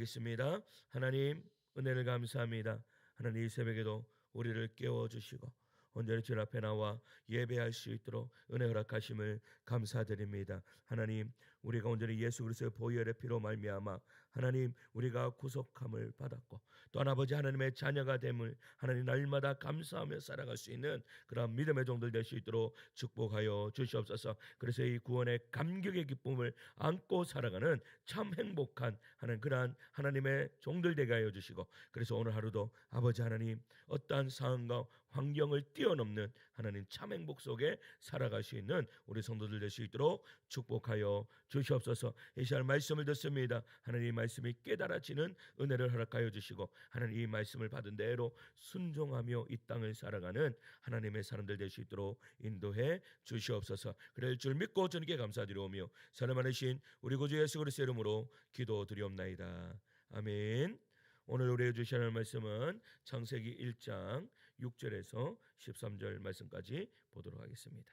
기도하겠습니다. 하나님 은혜를 감사합니다. 하나님 이 새벽에도 우리를 깨워 주시고 온전히 주 앞에 나와 예배할 수 있도록 은혜 허락하심을 감사드립니다. 하나님 우리가 온전히 예수 그리스도의 보혈의 피로 말미암아 하나님 우리가 구속함을 받았고 또 아버지 하나님의 자녀가 됨을 하나님 날마다 감사하며 살아갈 수 있는 그런 믿음의 종들 될 수 있도록 축복하여 주시옵소서. 그래서 이 구원의 감격의 기쁨을 안고 살아가는 참 행복한 하나님 그러한 하나님의 종들 되게 하여 주시고 그래서 오늘 하루도 아버지 하나님 어떠한 상황과 환경을 뛰어넘는 하나님 참 행복 속에 살아갈 수 있는 우리 성도들 될 수 있도록 축복하여 주시옵소서. 이 시간 말씀을 듣습니다. 하나님 말씀이 깨달아지는 은혜를 허락하여 주시고 하나님 이 말씀을 받은 대로 순종하며 이 땅을 살아가는 하나님의 사람들 될 수 있도록 인도해 주시옵소서. 그럴 줄 믿고 주님께 감사드리오며 많으신 우리 구주 예수 그리스도의 이름으로 기도드리옵나이다. 아멘. 오늘 우리에게 할 말씀은 창세기 1장 6절에서 13절 말씀까지 보도록 하겠습니다.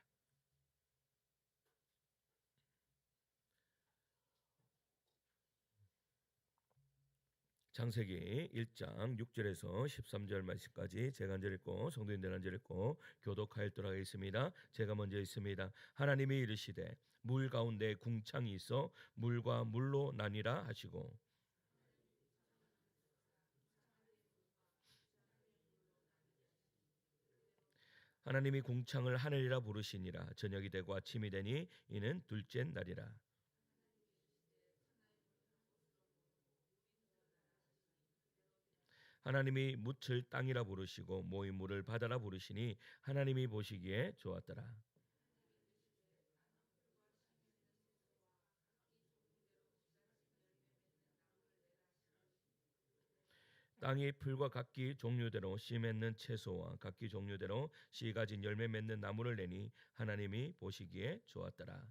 창세기 1장 6절에서 13절 말씀까지 제가 한절 읽고 성도님들 한절 읽고 교독하였도록 하겠습니다. 제가 먼저 있습니다. 하나님이 이르시되 물 가운데 궁창이 있어 물과 물로 나뉘라 하시고 하나님이 궁창을 하늘이라 부르시니라. 저녁이 되고 아침이 되니 이는 둘째 날이라. 하나님이 묻을 땅이라 부르시고 모인 물을 바다라 부르시니 하나님이 보시기에 좋았더라 땅이 풀과 각기 종류대로 씨 맺는 채소와 각기 종류대로 씨 가진 열매 맺는 나무를 내니 하나님이 보시기에 좋았더라.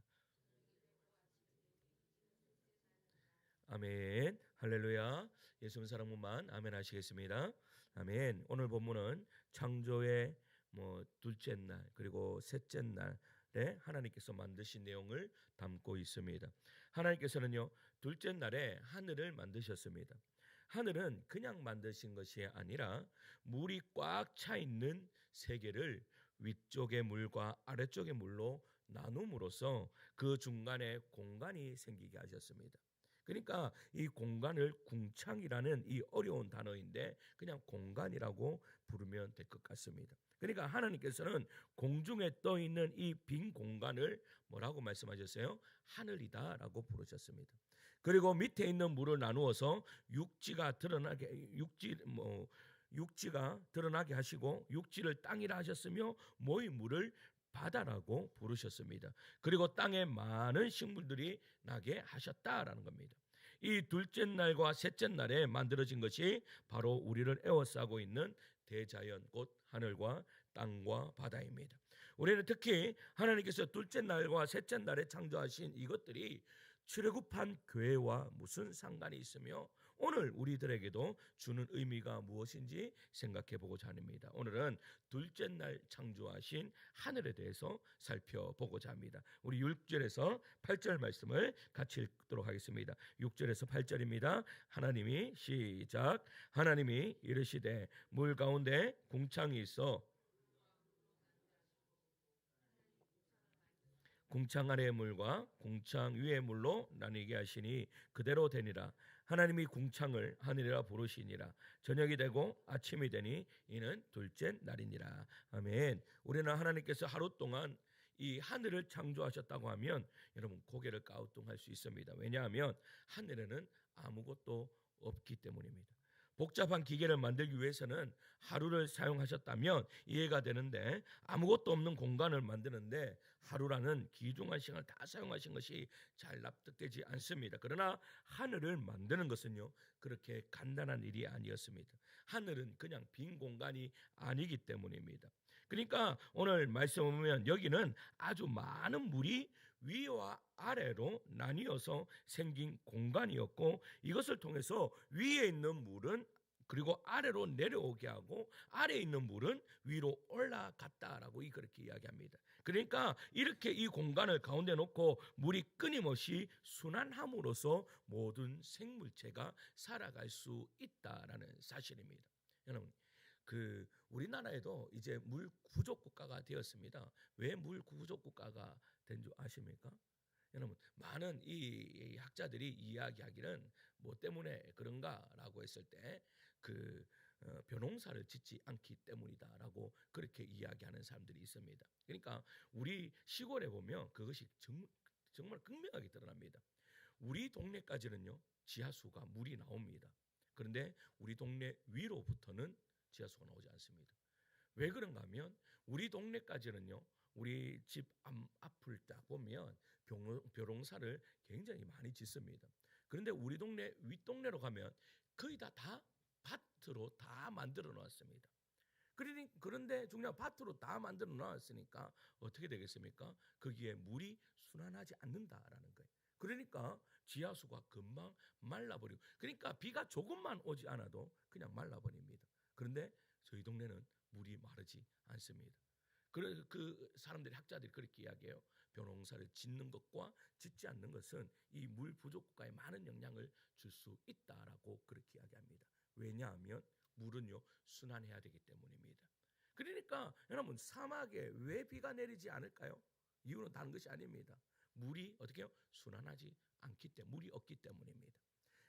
아멘. 할렐루야. 예수님 사랑만 아멘 하시겠습니다. 아멘. 오늘 본문은 창조의 뭐 둘째 날 그리고 셋째 날에 하나님께서 만드신 내용을 담고 있습니다. 하나님께서는요 둘째 날에 하늘을 만드셨습니다. 하늘은 그냥 만드신 것이 아니라 물이 꽉 차 있는 세계를 위쪽의 물과 아래쪽의 물로 나눔으로써 그 중간에 공간이 생기게 하셨습니다. 그러니까 이 공간을 궁창이라는 이 어려운 단어인데 그냥 공간이라고 부르면 될 것 같습니다. 그러니까 하나님께서는 공중에 떠 있는 이 빈 공간을 뭐라고 말씀하셨어요? 하늘이다라고 부르셨습니다. 그리고 밑에 있는 물을 나누어서 육지가 드러나게 육지 뭐 육지가 드러나게 하시고 육지를 땅이라 하셨으며 모인 물을 바다라고 부르셨습니다. 그리고 땅에 많은 식물들이 나게 하셨다라는 겁니다. 이 둘째 날과 셋째 날에 만들어진 것이 바로 우리를 에워싸고 있는 대자연 곧 하늘과 땅과 바다입니다. 우리는 특히 하나님께서 둘째 날과 셋째 날에 창조하신 이것들이 출애굽한 교회와 무슨 상관이 있으며 오늘 우리들에게도 주는 의미가 무엇인지 생각해 보고자 합니다. 오늘은 둘째 날 창조하신 하늘에 대해서 살펴보고자 합니다. 우리 6절에서 8절 말씀을 같이 읽도록 하겠습니다. 6절에서 8절입니다. 하나님이 시작 하나님이 이르시되 물 가운데 궁창이 있어 궁창 아래의 물과 궁창 위의 물로 나뉘게 하시니 그대로 되니라. 하나님이 궁창을 하늘이라 부르시니라. 저녁이 되고 아침이 되니 이는 둘째 날이니라. 아멘. 우리는 하나님께서 하루 동안 이 하늘을 창조하셨다고 하면 여러분 고개를 까우뚱할 수 있습니다. 왜냐하면 하늘에는 아무것도 없기 때문입니다. 복잡한 기계를 만들기 위해서는 하루를 사용하셨다면 이해가 되는데 아무것도 없는 공간을 만드는데 하루라는 귀중한 시간을 다 사용하신 것이 잘 납득되지 않습니다. 그러나 하늘을 만드는 것은요 그렇게 간단한 일이 아니었습니다. 하늘은 그냥 빈 공간이 아니기 때문입니다. 그러니까 오늘 말씀 보면 여기는 아주 많은 물이 위와 아래로 나뉘어서 생긴 공간이었고 이것을 통해서 위에 있는 물은 그리고 아래로 내려오게 하고 아래에 있는 물은 위로 올라갔다라고 이 그렇게 이야기합니다. 그러니까 이렇게 이 공간을 가운데 놓고 물이 끊임없이 순환함으로써 모든 생물체가 살아갈 수 있다라는 사실입니다. 여러분, 그 우리나라에도 이제 물 구족 국가가 되었습니다. 왜물 구족 국가가 된 줄 아십니까? 여러분 많은 이 학자들이 이야기하기는 뭐 때문에 그런가라고 했을 때 그 어, 벼농사를 짓지 않기 때문이다라고 그렇게 이야기하는 사람들이 있습니다. 그러니까 우리 시골에 보면 그것이 정, 정말 극명하게 드러납니다. 우리 동네까지는요 지하수가 물이 나옵니다. 그런데 우리 동네 위로부터는 지하수가 나오지 않습니다. 왜 그런가 하면 우리 동네까지는요 우리 집 앞을 딱 보면 벼농사를 굉장히 많이 짓습니다. 그런데 우리 동네 윗동네로 가면 거의 다, 다 밭으로 다 만들어 놓았습니다. 그런데 중요한 밭으로 다 만들어 놓았으니까 어떻게 되겠습니까? 거기에 물이 순환하지 않는다라는 거예요. 그러니까 지하수가 금방 말라버리고 그러니까 비가 조금만 오지 않아도 그냥 말라버립니다. 그런데 저희 동네는 물이 마르지 않습니다. 그, 그 사람들이 학자들이 그렇게 이야기해요. 벼농사를 짓는 것과 짓지 않는 것은 이 물 부족 국가에 많은 영향을 줄 수 있다라고 그렇게 이야기합니다. 왜냐하면 물은요 순환해야 되기 때문입니다. 그러니까 여러분 사막에 왜 비가 내리지 않을까요? 이유는 다른 것이 아닙니다. 물이 어떻게요? 순환하지 않기 때문에 물이 없기 때문입니다.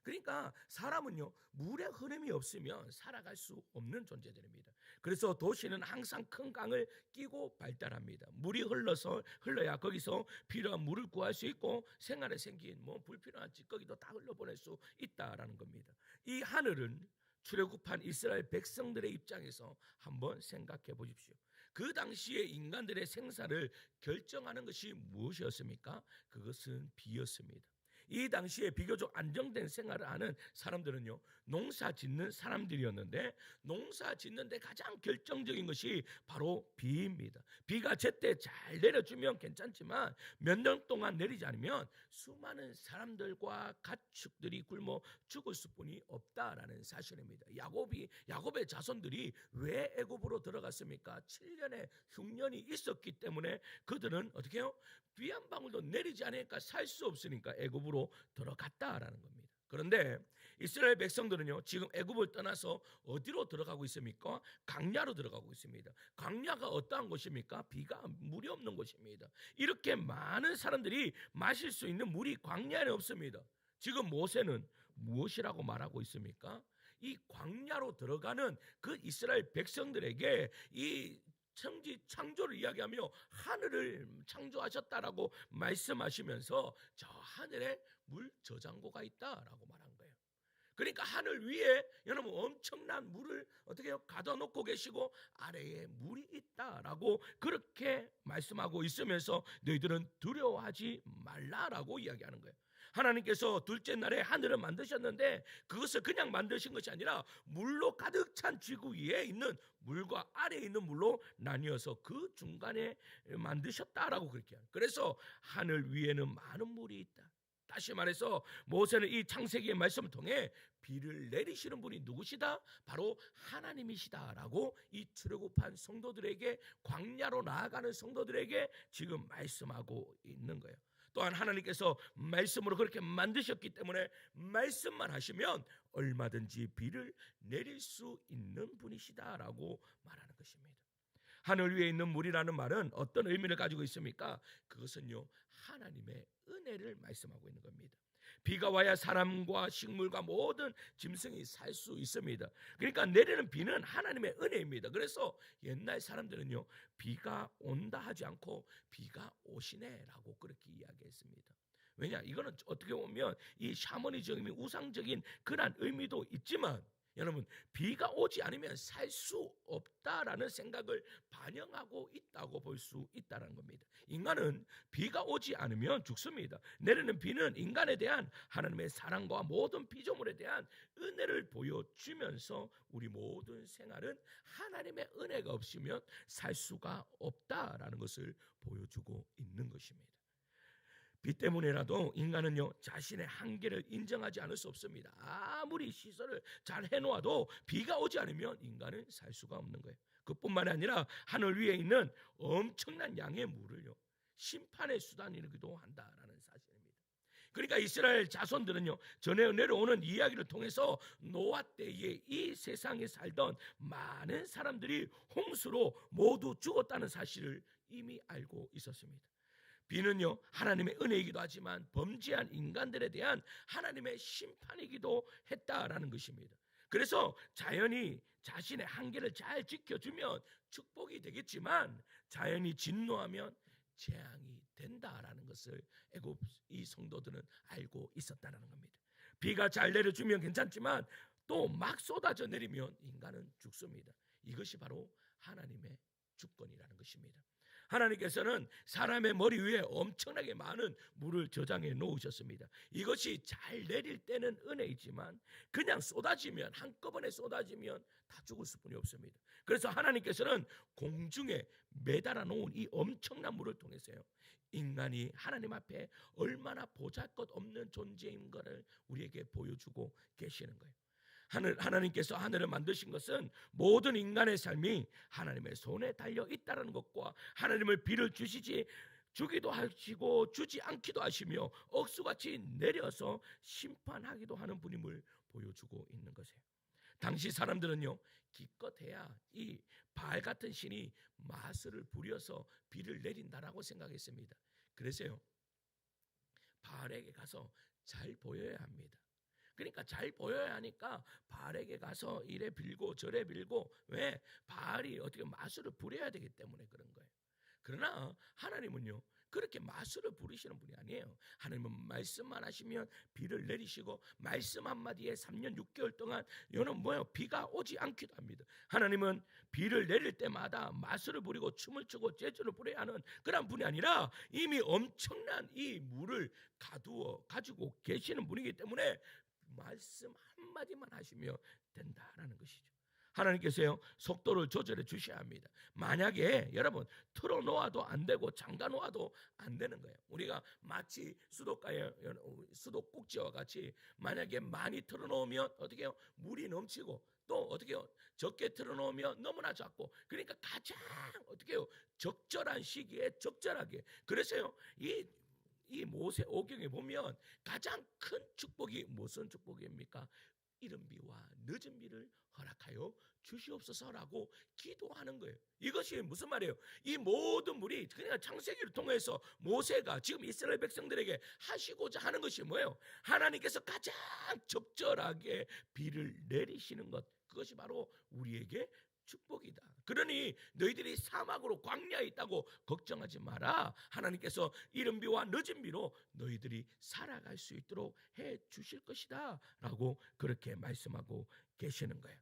그러니까 사람은요 물의 흐름이 없으면 살아갈 수 없는 존재들입니다. 그래서 도시는 항상 큰 강을 끼고 발달합니다. 물이 흘러서 흘러야 거기서 필요한 물을 구할 수 있고 생활에 생긴 뭐 불필요한 찌꺼기도 다 흘러보낼 수 있다라는 겁니다. 이 하늘은 출애굽한 이스라엘 백성들의 입장에서 한번 생각해 보십시오. 그 당시에 인간들의 생사를 결정하는 것이 무엇이었습니까? 그것은 비였습니다. 이 당시에 비교적 안정된 생활을 하는 사람들은요 농사 짓는 사람들이었는데 농사 짓는데 가장 결정적인 것이 바로 비입니다. 비가 제때 잘 내려주면 괜찮지만 몇 년 동안 내리지 않으면 수많은 사람들과 가축들이 굶어 죽을 수뿐이 없다라는 사실입니다. 야곱이 야곱의 자손들이 왜 애굽으로 들어갔습니까? 7년의 흉년이 있었기 때문에 그들은 어떻게 해요? 비 한 방울도 내리지 않으니까 살 수 없으니까 애굽으로 들어갔다라는 겁니다. 그런데 이스라엘 백성들은요 지금 애굽을 떠나서 어디로 들어가고 있습니까? 강야로 들어가고 있습니다. 강야가 어떠한 곳입니까? 비가 물이 없는 곳입니다. 이렇게 많은 사람들이 마실 수 있는 물이 광야에 없습니다. 지금 모세는 무엇이라고 말하고 있습니까? 이 광야로 들어가는 그 이스라엘 백성들에게 이 천지 창조를 이야기하며 하늘을 창조하셨다라고 말씀하시면서 저 하늘에 물 저장고가 있다라고 말한 거예요. 그러니까 하늘 위에 여러분 엄청난 물을 어떻게 요 가둬놓고 계시고 아래에 물이 있다라고 그렇게 말씀하고 있으면서 너희들은 두려워하지 말라라고 이야기하는 거예요. 하나님께서 둘째 날에 하늘을 만드셨는데 그것을 그냥 만드신 것이 아니라 물로 가득 찬 지구 위에 있는 물과 아래에 있는 물로 나뉘어서 그 중간에 만드셨다라고 그렇게 해요. 그래서 하늘 위에는 많은 물이 있다. 다시 말해서 모세는 이 창세기의 말씀을 통해 비를 내리시는 분이 누구시다? 바로 하나님이시다라고 이 출애굽한 성도들에게 광야로 나아가는 성도들에게 지금 말씀하고 있는 거예요. 또한 하나님께서 말씀으로 그렇게 만드셨기 때문에 말씀만 하시면 얼마든지 비를 내릴 수 있는 분이시다라고 말하는 것입니다. 하늘 위에 있는 물이라는 말은 어떤 의미를 가지고 있습니까? 그것은요 하나님의 은혜를 말씀하고 있는 겁니다. 비가 와야 사람과 식물과 모든 짐승이 살 수 있습니다. 그러니까 내리는 비는 하나님의 은혜입니다. 그래서 옛날 사람들은요, 비가 온다 하지 않고 비가 오시네라고 그렇게 이야기했습니다. 왜냐? 이거는 어떻게 보면 이 샤머니즘이 우상적인 그런 의미도 있지만 여러분 비가 오지 않으면 살 수 없다라는 생각을 반영하고 있다고 볼 수 있다는 겁니다. 인간은 비가 오지 않으면 죽습니다. 내리는 비는 인간에 대한 하나님의 사랑과 모든 피조물에 대한 은혜를 보여주면서 우리 모든 생활은 하나님의 은혜가 없으면 살 수가 없다라는 것을 보여주고 있는 것입니다. 비 때문에라도 인간은요 자신의 한계를 인정하지 않을 수 없습니다. 아무리 시설을 잘 해놓아도 비가 오지 않으면 인간은 살 수가 없는 거예요. 그뿐만 아니라 하늘 위에 있는 엄청난 양의 물을요 심판의 수단이기도 한다라는 사실입니다. 그러니까 이스라엘 자손들은요 전에 내려오는 이야기를 통해서 노아 때에 이 세상에 살던 많은 사람들이 홍수로 모두 죽었다는 사실을 이미 알고 있었습니다. 비는요 하나님의 은혜이기도 하지만 범죄한 인간들에 대한 하나님의 심판이기도 했다라는 것입니다. 그래서 자연이 자신의 한계를 잘 지켜주면 축복이 되겠지만 자연이 진노하면 재앙이 된다라는 것을 애굽 이 성도들은 알고 있었다는 겁니다. 비가 잘 내려주면 괜찮지만 또 막 쏟아져 내리면 인간은 죽습니다. 이것이 바로 하나님의 주권이라는 것입니다. 하나님께서는 사람의 머리 위에 엄청나게 많은 물을 저장해 놓으셨습니다. 이것이 잘 내릴 때는 은혜이지만 그냥 쏟아지면 한꺼번에 쏟아지면 다 죽을 수뿐이 없습니다. 그래서 하나님께서는 공중에 매달아 놓은 이 엄청난 물을 통해서요. 인간이 하나님 앞에 얼마나 보잘것없는 존재인 것을 우리에게 보여주고 계시는 거예요. 하늘 하나님께서 하늘을 만드신 것은 모든 인간의 삶이 하나님의 손에 달려 있다는 것과 하나님을 비를 주시지 주기도 하시고 주지 않기도 하시며 억수같이 내려서 심판하기도 하는 분임을 보여주고 있는 것이에요. 당시 사람들은요 기껏해야 이 발 같은 신이 마술을 부려서 비를 내린다라고 생각했습니다. 그래서요 발에게 가서 잘 보여야 합니다. 그러니까 잘 보여야 하니까 발에게 가서 이래 빌고 저래 빌고 왜 발이 어떻게 마술을 부려야 되기 때문에 그런 거예요. 그러나 하나님은요 그렇게 마술을 부리시는 분이 아니에요. 하나님은 말씀만 하시면 비를 내리시고 말씀 한마디에 3년 6개월 동안 여는 뭐요 비가 오지 않기도 합니다. 하나님은 비를 내릴 때마다 마술을 부리고 춤을 추고 재주를 부려야 하는 그런 분이 아니라 이미 엄청난 이 물을 가두어 가지고 계시는 분이기 때문에 말씀 한마디만 하시면 된다라는 것이죠. 하나님께서요 속도를 조절해 주셔야 합니다. 만약에 여러분 틀어 놓아도 안 되고 잠가 놓아도 안 되는 거예요. 우리가 마치 수도가에 수도 꼭지와 같이 만약에 많이 틀어 놓으면 어떻게 해요? 물이 넘치고 또 어떻게 해요? 적게 틀어 놓으면 너무나 작고 그러니까 가장 어떻게 해요? 적절한 시기에 적절하게 그래서요 이 이 모세 오경에 보면 가장 큰 축복이 무슨 축복입니까? 이른 비와 늦은 비를 허락하여 주시옵소서라고 기도하는 거예요. 이것이 무슨 말이에요? 이 모든 물이 그냥 창세기를 통해서 모세가 지금 이스라엘 백성들에게 하시고자 하는 것이 뭐예요? 하나님께서 가장 적절하게 비를 내리시는 것. 그것이 바로 우리에게 축복이다. 그러니 너희들이 사막으로 광야에 있다고 걱정하지 마라. 하나님께서 이른 비와 늦은 비로 너희들이 살아갈 수 있도록 해 주실 것이다. 라고 그렇게 말씀하고 계시는 거예요.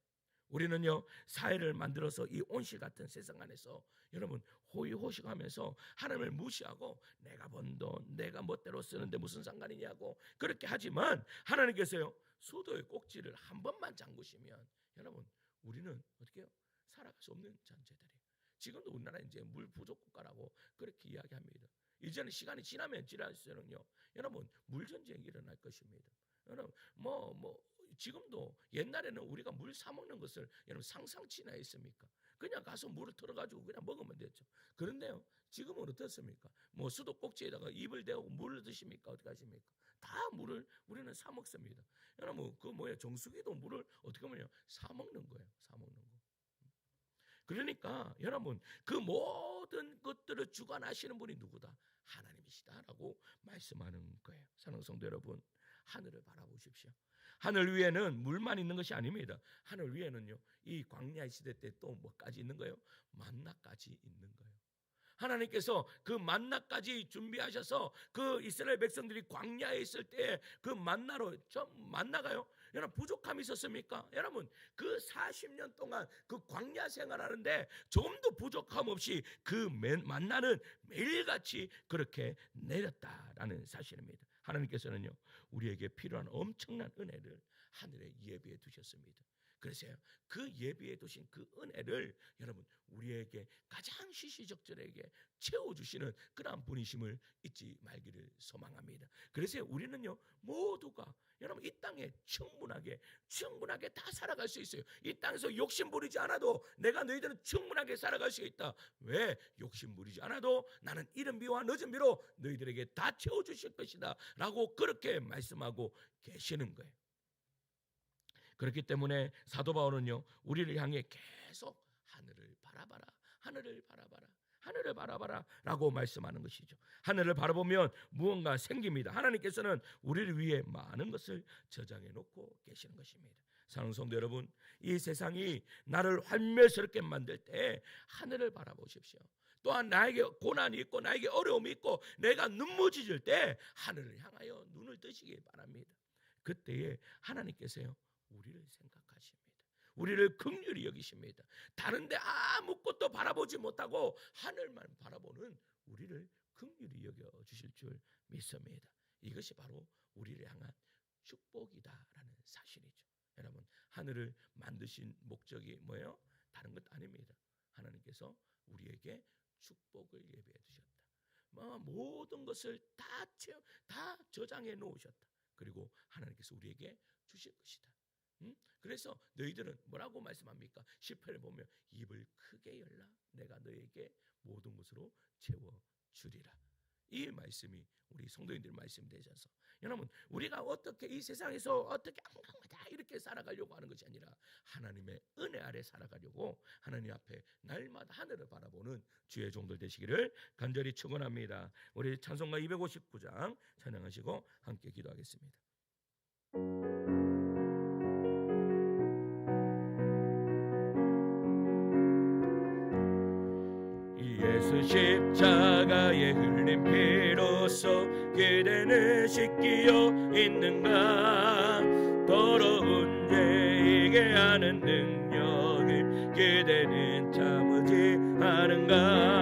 우리는요 사회를 만들어서 이 온실 같은 세상 안에서 여러분 호의호식하면서 하나님을 무시하고 내가 번 돈 내가 멋대로 쓰는데 무슨 상관이냐고 그렇게 하지만 하나님께서요 수도의 꼭지를 한 번만 잠그시면 여러분 우리는 어떻게 해요 살아갈 수 없는 잔재들이에요. 지금도 우리나라 이제 물 부족 국가라고 그렇게 이야기합니다. 이제는 시간이 지나면 지날수록요 여러분 물 전쟁이 일어날 것입니다. 여러분 뭐뭐 뭐 지금도 옛날에는 우리가 물 사 먹는 것을 여러분 상상치나 했습니까? 그냥 가서 물을 틀어가지고 그냥 먹으면 됐죠. 그런데요, 지금은 어떻습니까? 뭐 수도 꼭지에다가 입을 대고 물을 드십니까? 어떻게 하십니까? 다 물을 우리는 사 먹습니다. 여러분 그 뭐야 정수기도 물을 어떻게 하면 사 먹는 거예요. 사 먹는 거. 그러니까 여러분 그 모든 것들을 주관하시는 분이 누구다? 하나님이시다라고 말씀하는 거예요. 사랑하는 성도 여러분, 하늘을 바라보십시오. 하늘 위에는 물만 있는 것이 아닙니다. 하늘 위에는 요, 이 광야 시대 때 또 뭐까지 있는 거예요? 만나까지 있는 거예요. 하나님께서 그 만나까지 준비하셔서 그 이스라엘 백성들이 광야에 있을 때 그 만나로 좀 만나가요. 여러분 부족함이 있었습니까? 여러분 그 40년 동안 그 광야 생활하는데 좀도 부족함 없이 그 만나는 매일같이 그렇게 내렸다라는 사실입니다. 하나님께서는요 우리에게 필요한 엄청난 은혜를 하늘에 예비해 두셨습니다. 그래서요. 그 예비해 두신 그 은혜를 여러분 우리에게 가장 시시적절하게 채워 주시는 그러한 분이심을 잊지 말기를 소망합니다. 그래서 우리는요 모두가 여러분 이 땅에 충분하게 충분하게 다 살아갈 수 있어요. 이 땅에서 욕심 부리지 않아도 내가 너희들은 충분하게 살아갈 수 있다. 왜 욕심 부리지 않아도 나는 이른 비와 늦은 비로 너희들에게 다 채워 주실 것이다라고 그렇게 말씀하고 계시는 거예요. 그렇기 때문에 사도 바울은요 우리를 향해 계속 하늘을 바라봐라 하늘을 바라봐라 하늘을 바라봐라 라고 말씀하는 것이죠. 하늘을 바라보면 무언가 생깁니다. 하나님께서는 우리를 위해 많은 것을 저장해 놓고 계시는 것입니다. 사랑하는 성도 여러분, 이 세상이 나를 환멸스럽게 만들 때 하늘을 바라보십시오. 또한 나에게 고난이 있고 나에게 어려움이 있고 내가 짖을 때 하늘을 향하여 눈을 뜨시기 바랍니다. 그때에 하나님께서요 우리를 생각하십니다. 우리를 극률히 여기십니다. 다른데 아무것도 바라보지 못하고 하늘만 바라보는 우리를 극률히 여겨 주실 줄 믿습니다. 이것이 바로 우리를 향한 축복이다라는 사실이죠. 여러분 하늘을 만드신 목적이 뭐예요? 다른 것 아닙니다. 하나님께서 우리에게 축복을 예배해 주셨다. 뭐 모든 것을 다 채워, 다 저장해 놓으셨다. 그리고 하나님께서 우리에게 주실 것이다. 음? 그래서 너희들은 뭐라고 말씀합니까? 10편에 보면 입을 크게 열라 내가 너에게 모든 것으로 채워 주리라. 이 말씀이 우리 성도인들 말씀 되셔서 여러분 우리가 어떻게 이 세상에서 어떻게 다 이렇게 살아가려고 하는 것이 아니라 하나님의 은혜 아래 살아가려고 하나님 앞에 날마다 하늘을 바라보는 주의 종들 되시기를 간절히 축원합니다. 우리 찬송가 259장 찬양하시고 함께 기도하겠습니다. 그 십자가에 흘린 피로써 그대는 씻기어 있는가? 더러운 죄이게 하는 능력을 그대는 참으지 않은가?